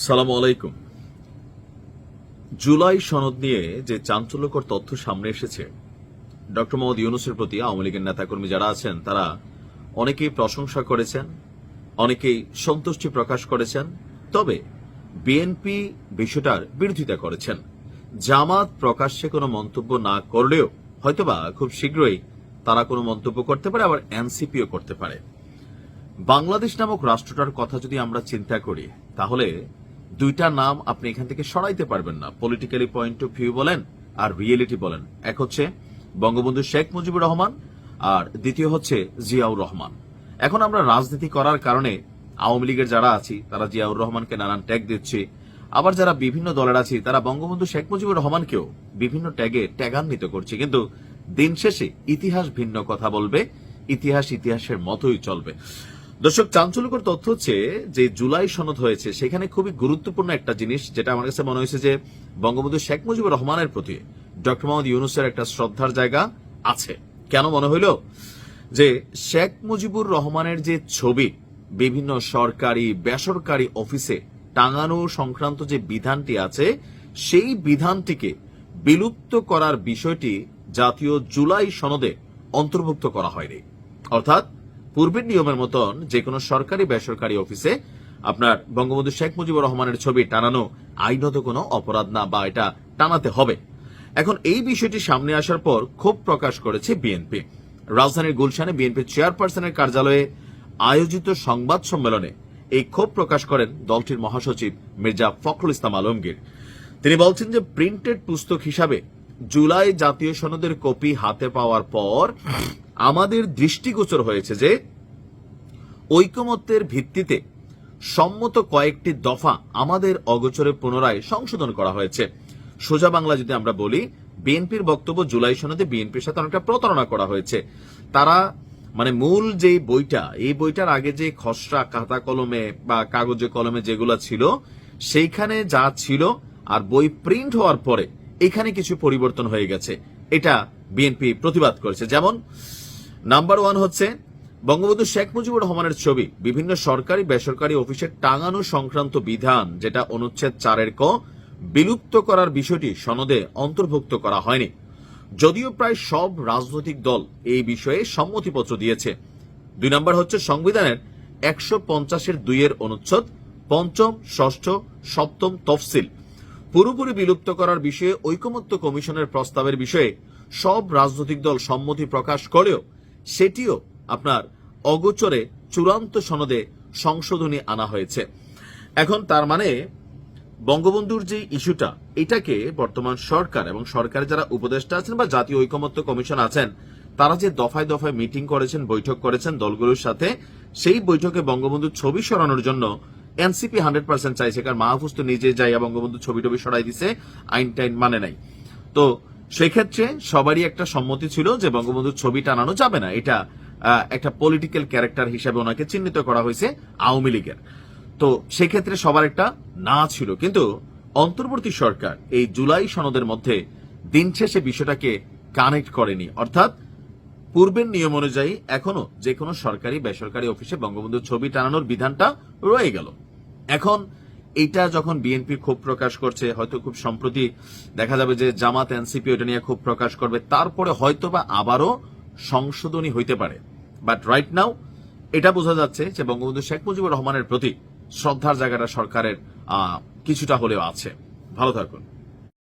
সালাম আলাইকুম। জুলাই সনদ নিয়ে যে চাঞ্চল্যকর তথ্য সামনে এসেছে, ডক্টর মোহাম্মদ ইউনুসের প্রতি আওয়ামী লীগের নেতাকর্মী যারা আছেন, তারা অনেকেই প্রশংসা করেছেন, অনেকেই সন্তুষ্টি প্রকাশ করেছেন, তবে বিএনপি বিষয়টার বিরোধিতা করেছেন। জামাত প্রকাশ্যে কোনো মন্তব্য না করলেও হয়তোবা খুব শীঘ্রই তারা কোনো মন্তব্য করতে পারে, আবার এনসিপিও করতে পারে। বাংলাদেশ নামক রাষ্ট্রটার কথা যদি আমরা চিন্তা করি, তাহলে দুইটা নাম আপনি এখান থেকে সরাইতে পারবেন না। পলিটিক্যালি পয়েন্ট অফ ভিউ বলেন আর রিয়েলিটি বলেন। এক হচ্ছে বঙ্গবন্ধু শেখ মুজিবুর রহমান আর দ্বিতীয় হচ্ছে জিয়াউর রহমান। এখন আমরা রাজনীতি করার কারণে আওয়ামী লীগের যারা আছি, তারা জিয়াউর রহমানকে নানান ট্যাগ দিচ্ছে। আবার যারা বিভিন্ন দলের আছি, তারা বঙ্গবন্ধু শেখ মুজিবুর রহমানকেও বিভিন্ন ট্যাগে ট্যাগান্বিত করছে। কিন্তু দিন শেষে ইতিহাস ভিন্ন কথা বলবে, ইতিহাস ইতিহাসের মতোই চলবে। দর্শক, চাঞ্চল্যকর তথ্য হচ্ছে যে জুলাই সনদ হয়েছে, সেখানে খুবই গুরুত্বপূর্ণ একটা জিনিস, যেটা আমার কাছে মনে হয়েছে যে বঙ্গবন্ধু শেখ মুজিবুর রহমানের প্রতি ডক্টর মোহাম্মদ ইউনুসের একটা শ্রদ্ধার জায়গা আছে। কেন মনে হইল? যে শেখ মুজিবুর রহমানের যে ছবি, বিভিন্ন সরকারি, বেসরকারি অফিসে টাঙানো সংক্রান্ত যে বিধানটি আছে, সেই বিধানটিকে বিলুপ্ত করার বিষয়টি জাতীয় জুলাই সনদে অন্তর্ভুক্ত করা হয়নি। অর্থাৎ পূর্বের নিয়মের মতন যে কোনো সরকারি বেসরকারি অফিসে আপনার বঙ্গবন্ধু শেখ মুজিবুর রহমানের ছবি টানানো আইনত কোনো অপরাধ না বা এটা টানাতে হবে। এখন এই বিষয়টি সামনে আসার পর ক্ষোভ প্রকাশ করেছে বিএনপি। রাজধানীর গুলশানে বিএনপির চেয়ারপারসনের কার্যালয়ে আয়োজিত সংবাদ সম্মেলনে এই ক্ষোভ প্রকাশ করেন দলটির মহাসচিব মির্জা ফখরুল ইসলাম আলমগীর। তিনি বলছেন যে প্রিন্টেড পুস্তক হিসাবে জুলাই জাতীয় সনদের কপি হাতে পাওয়ার পর আমাদের দৃষ্টিগোচর হয়েছে যে ঐকমত্যের ভিত্তিতে সম্মত কয়েকটি দফা আমাদের অগোচরে পুনরায় সংশোধন করা হয়েছে। সোজা বাংলা যদি আমরা বলি, বিএনপির বক্তব্য জুলাই সনদে বিএনপির সাথে অনেকটা প্রতারণা করা হয়েছে। তারা মানে মূল যে বইটা, এই বইটার আগে যে খসড়া খাতা কলমে বা কাগজে কলমে যেগুলো ছিল, সেইখানে যা ছিল আর বই প্রিন্ট হওয়ার পরে এখানে কিছু পরিবর্তন হয়ে গেছে। এটা বিএনপি প্রতিবাদ করেছে। যেমন, নাম্বার ওয়ান হচ্ছে, বঙ্গবন্ধু শেখ মুজিবুর রহমানের ছবি, বিভিন্ন সরকারি, বেসরকারি অফিসে টাঙানো সংক্রান্ত বিধান, যেটা অনুচ্ছেদ চারের ক, বিলুপ্ত করার বিষয়টি সনদে অন্তর্ভুক্ত করা হয়নি। যদিও প্রায় সব রাজনৈতিক দল এই বিষয়ে সম্মতিপত্র দিয়েছে। দুই নম্বর হচ্ছে, সংবিধানের একশো পঞ্চাশের দুইয়ের অনুচ্ছেদ, পঞ্চম, ষষ্ঠ, সপ্তম তফসিল। পুরোপুরি বিলুপ্ত করার বিষয়ে ঐকমত্য কমিশনের প্রস্তাবের বিষয়ে সব রাজনৈতিক দল সম্মতি প্রকাশ করেও সেটিও আপনার অগোচরে চূড়ান্ত সনদে সংশোধনী আনা হয়েছে। এখন তার মানে বঙ্গবন্ধুর যে ইস্যুটা, এটাকে বর্তমান সরকার এবং সরকারের যারা উপদেষ্টা আছেন বা জাতীয় ঐকমত্য কমিশন আছেন, তারা যে দফায় দফায় মিটিং করেছেন, বৈঠক করেছেন দলগুলোর সাথে, সেই বৈঠকে বঙ্গবন্ধুর ছবি সরানোর জন্য এনসিপি হান্ড্রেড পার্সেন্ট চাইছে, কারণ মাহফুজ তো নিজে যাইয়া বঙ্গবন্ধু ছবি টবি সরাই দিছে আইন টাইন মানে নাই। তো সেক্ষেত্রে সবারই একটা সম্মতি ছিল যে বঙ্গবন্ধুর ছবি টানানো যাবে না। এটা একটা পলিটিক্যাল ক্যারেক্টার হিসেবে ওনাকে চিহ্নিত করা হয়েছে আওয়ামী লীগের। তো সেক্ষেত্রে সবার একটা না ছিল। কিন্তু অন্তর্বর্তী সরকার এই জুলাই সনদের মধ্যে দিন শেষে বিষয়টাকে কানেক্ট করেনি। অর্থাৎ পূর্বের নিয়ম অনুযায়ী এখনও যে কোনো সরকারি, বেসরকারি অফিসে বঙ্গবন্ধুর ছবি টানানোর বিধানটা রয়ে গেল। এখন এইটা যখন বিএনপি ক্ষোভ প্রকাশ করছে, হয়তো খুব সম্প্রতি দেখা যাবে যে জামাত এনসিপি ওটা নিয়ে ক্ষোভ প্রকাশ করবে, তারপরে হয়তো বা আবারও সংশোধনী হইতে পারে। বাট রাইট নাও এটা বোঝা যাচ্ছে যে বঙ্গবন্ধু শেখ মুজিবুর রহমানের প্রতি শ্রদ্ধার জায়গাটা সরকারের কিছুটা হলেও আছে। ভালো থাকুন।